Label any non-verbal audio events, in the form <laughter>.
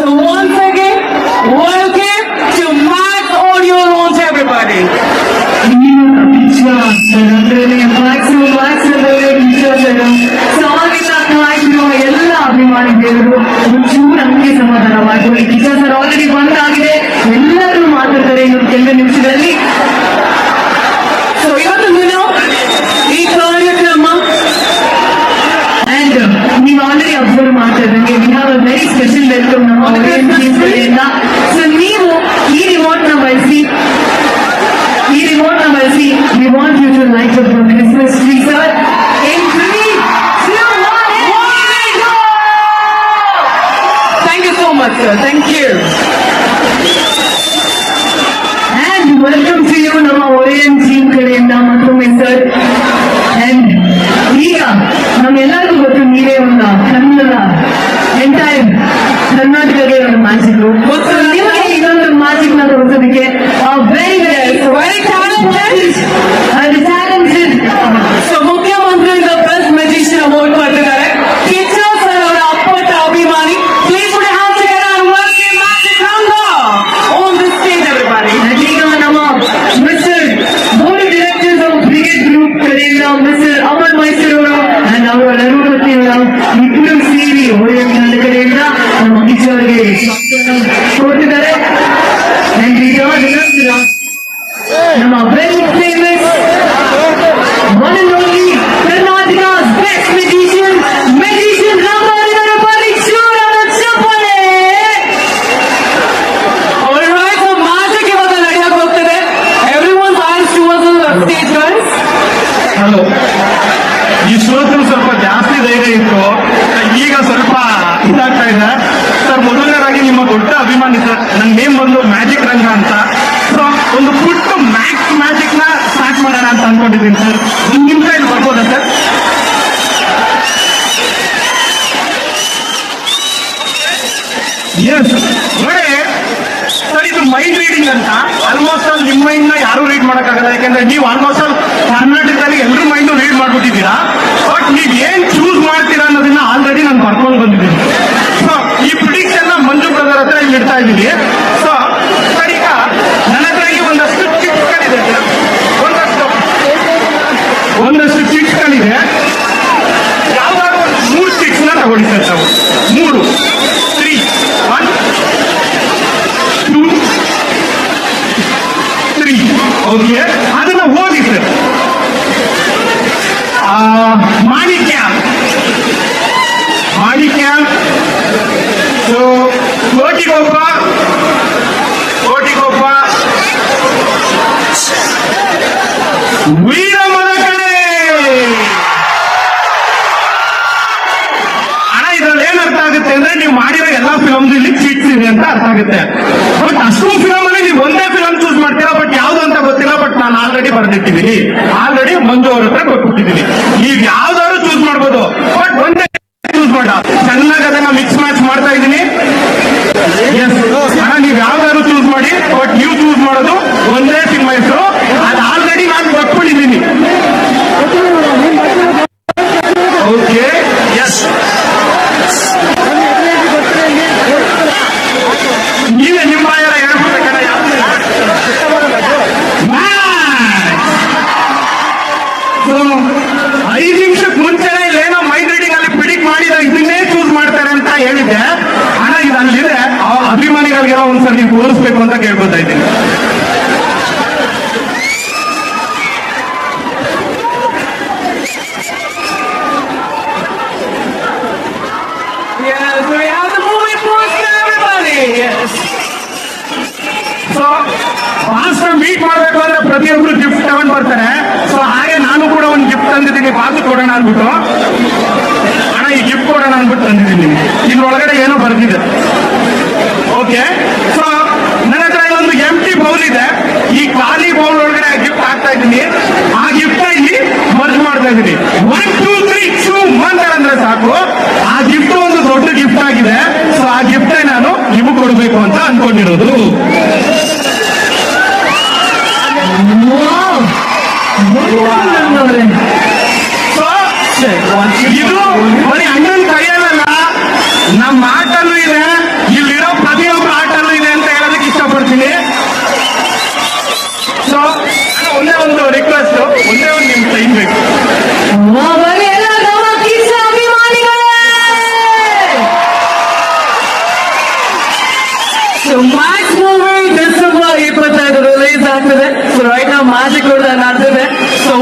So once again, welcome to Max Audio Launch, everybody. So ಎಲ್ಲ ಅಭಿಮಾನಿಗಳು ಒಂಚೂರು ನಮಗೆ ಸಮಾಧಾನವಾಗಿ ಮಾಡ್ಕೊಳ್ಳಿ ಟೀಚರ್ಸ್ ಆಲ್ರೆಡಿ ಬಂದಾಗಿದೆ ಎಲ್ಲರೂ ಮಾತಾಡ್ತಾರೆ ಇನ್ನು ಕೆಲವು ನಿಮಿಷದಲ್ಲಿ So ಇವತ್ತು ನೀವು ಈ ಕಾರ್ಯಕ್ರಮ ಅಂಡ್ ನೀವು ಆಲ್ರೆಡಿ ಅಬ್ಸರ್ವ್ ಮಾಡ್ತಾ ಇದ್ದಂಗೆ we have a very special welcome ನಮ್ಮ audience team ಕಡೆಯಿಂದ ಸೊ ನೀವು ಈ ರಿಮೋಟ್ ನ ಬಳಸಿ ಈ ರಿಮೋಟ್ ನ ಬಳಸಿ we want you to like the Christmas tree sir in three Thank you so much, sir. Thank you. And welcome to you ನಮ್ಮ ಓರಿಯನ್ ಟೀಮ್ ಕಡೆಯಿಂದ ಮತ್ತೊಮ್ಮೆ ಸರ್ ಅಂಡ್ ಈಗ ನಮ್ಮೆಲ್ಲರಿಗೂ ಗೊತ್ತು ನೀವೇ ಒಂದು ಕನ್ನಡ ಎಂಟೈರ್ ಗೊತ್ತು. <laughs> ನಿಮಗೆ ಇದೊಂದು ಮ್ಯಾಜಿಕ್ನ ತೋರಿಸೋದಕ್ಕೆ ವೆರಿ Very <laughs> ಕಿಶೋರ್ಗೆ ಕೊಟ್ಟಿದ್ದಾರೆ ಅಂಡ್ ಈಗ ನಿರಂತರ ನಮ್ಮ very famous one and only Karnataka best magician magician ರಾಮರಾಜರ ಪರೀಕ್ಷೂರ ಚಪ್ಪಲೆ Alright, so magic ಇವಾಗ ನಡೆಯಕ್ಕೆ ಹೋಗ್ತಿದೆ everyone's eyes towards the stage, guys. Hello ಈ ಶ್ರೋತರು ಸ್ವಲ್ಪ ಅನ್ಕೊಂಡಿದ್ದೀನಿ ಸರ್. ಒಂದು ನಿಮಿಷ ಇಲ್ಲಿ ಬರ್ಬೋದಾ ಸರ್? ಎಸ್ ನೋಡಿ, ಸರ್, ಇದು ಮೈಂಡ್ ರೀಡಿಂಗ್ ಅಂತ ಆಲ್ಮೋಸ್ಟ್ ಆಲ್ ನಿಮ್ಮ ಮೈಂಡ್ನ ಯಾರು ರೀಡ್ ಮಾಡೋಕ್ಕಾಗಲ್ಲ. ಯಾಕಂದ್ರೆ ನೀವು ಆಲ್ಮೋಸ್ಟ್ ಆಲ್ ಕರ್ನಾಟಕದಲ್ಲಿ ಎಲ್ಲರೂ ಮೈಂಡ್ ರೀಡ್ ಮಾಡ್ಬಿಟ್ಟಿದ್ದೀರಾ. ಬಟ್ ನೀವು ಏನ್ ಚೂಸ್ ಮಾಡ್ತೀರಾ ಅನ್ನೋದನ್ನ ಆಲ್ರೆಡಿ ನಾನು ಬರ್ಕೊಂಡು ಬಂದಿದ್ದೀನಿ. ಈ ಪ್ರಿಡಿಕ್ಷನ್ ಮಂಜು ಬ್ರದರ್ ಹತ್ರ ಇಲ್ಲಿ ಇಡ್ತಾ ಇದ್ದೀನಿ ಸೊ ಸರ್ ಈಗ ನನ್ನ ಹತ್ರ ಈ ಒಂದಷ್ಟು ಚಿಪ್ಸ್ಗಳಿದೆ ಸರ್ ಒಂದಷ್ಟು ಒಂದಷ್ಟು ಚಿಪ್ಸ್ಗಳಿದೆ ಯಾವ್ದಾದ್ರು ಒಂದು ಮೂರು ಚಿಪ್ಸ್ನ ತಗೊಳ್ಳಿ ಸರ್ ತಾವು ಮೂರು three one two three okay ಅದನ್ನ ಓದಿ ಸರ್. ಆ, ಮಾಣಿಕ್ಯ. ಮಾಣಿಕ್ಯ. ಸೊ ಕೋಟಿಗೊಬ್ಬ ಕೋಟಿಗೊಬ್ಬ ವೀರಮನ ಅಂತ ಅರ್ಥ ಆಗುತ್ತೆ? ಬಟ್ ಅಷ್ಟು ಫಿಲಮ್ ಅಲ್ಲಿ ನೀವು ಒಂದೇ ಫಿಲಮ್ ಚೂಸ್ ಮಾಡ್ತೀರಾ? ಬಟ್ ಯಾವ್ದು ಅಂತ ಗೊತ್ತಿಲ್ಲ ಬಟ್ ನಾನು ಆಲ್ರೆಡಿ ಬರ್ದಿಟ್ಟಿದ್ದೀನಿ. ಆಲ್ರೆಡಿ ಮಂಜು ಅವ್ರ ಹತ್ರ ಕೊಟ್ಬಿಟ್ಟಿದ್ದೀನಿ ನೀವು ಯಾವ್ದಾದ್ರು ಚೂಸ್ ಮಾಡ್ಬೋದು ಬಟ್ ಒಂದೇ ಚೂಸ್ ಮಾಡ ಚೆನ್ನಾಗಿ ಅದನ್ನ ಮಿಕ್ಸ್ ಮ್ಯಾಚ್ ಮಾಡ್ತಾ ಇದ್ದೀನಿ ಎಸ್ ಹಣ ನೀವು ಯಾವ್ದಾದ್ರು ಚೂಸ್ ಮಾಡಿ ಬಟ್ ನೀವು ಚೂಸ್ ಮಾಡೋದು ಒಂದೇ ಸಿನಿಮಾ ಹೆಸರು ಅದು ಆಲ್ರೆಡಿ ನಾನು ಕೊಟ್ಬಿಟ್ಟಿದ್ದೀನಿ ಓಕೆ ಎಸ್ ನೀವೇ ನಿಮ್ಮ ಯಾರ ಹೇಳ್ಬೇಕಲ್ಲ ಐದು ನಿಮಿಷಕ್ಕೆ ಮುಂಚೆನೆ ಇಲ್ಲೇನೋ ಮೈಂಡ್ ರೀಡಿಂಗ್ ಅಲ್ಲಿ ಪ್ರಿಡಿಕ್ಟ್ ಮಾಡಿದ ಇದನ್ನೇ ಚೂಸ್ ಹೇಳಿದ್ದೆ. ಹಣ ಇದು ಅಲ್ಲಿದೆ. ಆ ಅಭಿಮಾನಿಗಳಿಗೆಲ್ಲ ಒಂದ್ಸರಿ ನೀವು ತೋರಿಸ್ಬೇಕು ಅಂತ ಕೇಳ್ಕೊತಾ ಇದ್ದೀನಿ. ಮೀಟ್ ಮಾಡಬೇಕು ಅಂದ್ರೆ ಪ್ರತಿಯೊಬ್ರು ಗಿಫ್ಟ್ ತಗೊಂಡ್ ಬರ್ತಾರೆ. ಸೊ ಹಾಗೆ ನಾನು ಕೂಡ ಒಂದು ಗಿಫ್ಟ್ ತಂದಿದ್ದೀನಿ. ಬಾಸು ಕೊಡೋಣ ಅಂದ್ಬಿಟ್ಟು. ಕೊಡೋಣ ಅಂದ್ಬಿಟ್ಟು ತಂದಿದ್ದೀನಿ ಇದ್ರೊಳಗಡೆ ಏನೋ ಬರ್ದಿದೆ. ಓಕೆ ಸೊ ನನ್ನ ಹತ್ರ ಇಲ್ಲೊಂದು ಎಂಟಿ ಬೌಲ್ ಇದೆ. ಈ ಖಾಲಿ ಬೌಲ್ ಒಳಗಡೆ ಗಿಫ್ಟ್ ಹಾಕ್ತಾ ಇದ್ದೀನಿ. ಆ ಗಿಫ್ಟ್ ಇಲ್ಲಿ ಮರ್ಜ್ ಮಾಡ್ತಾ ಇದ್ದೀನಿ. One two three two month ಅಂದ್ರೆ ಸಾಕು. ಆ ಗಿಫ್ಟ್ ಒಂದು ದೊಡ್ಡ ಗಿಫ್ಟ್ ಆಗಿದೆ. ಸೊ ಆ ಗಿಫ್ಟ್ ನಾನು ನಿಮಗೆ ಕೊಡಬೇಕು ಅಂತ ಅನ್ಕೊಂಡಿರೋದು. ಇದು ಬರೀ ಅಣ್ಣನ ಕೈಯಲ್ಲ ನಮ್ಮ ಆಟಲ್ಲೂ ಇದೆ, ಇಲ್ಲಿರೋ ಪ್ರತಿಯೊಬ್ಬ ಆಟಲ್ಲೂ ಇದೆ ಅಂತ ಹೇಳೋದಕ್ಕೆ ಇಷ್ಟಪಡ್ತೀನಿ. ಸೊ ಒಂದೇ ಒಂದು ರಿಕ್ವೆಸ್ಟ್ ಒಂದೇ ಒಂದು ನಿಮ್ ಟೈಮ್ ಬೇಕು. ಮ್ಯಾಚ್ ಮೂವಿ ಡಿಸೆಂಬರ್ ಇಪ್ಪತ್ತೈದು ರಿಲೀಸ್ ಆಗ್ತದೆ. ಸೊ ರೈಟ್ ಮಾಜಿ ಕೂಡ ನಾಡ್ತಿದೆ ಸೊ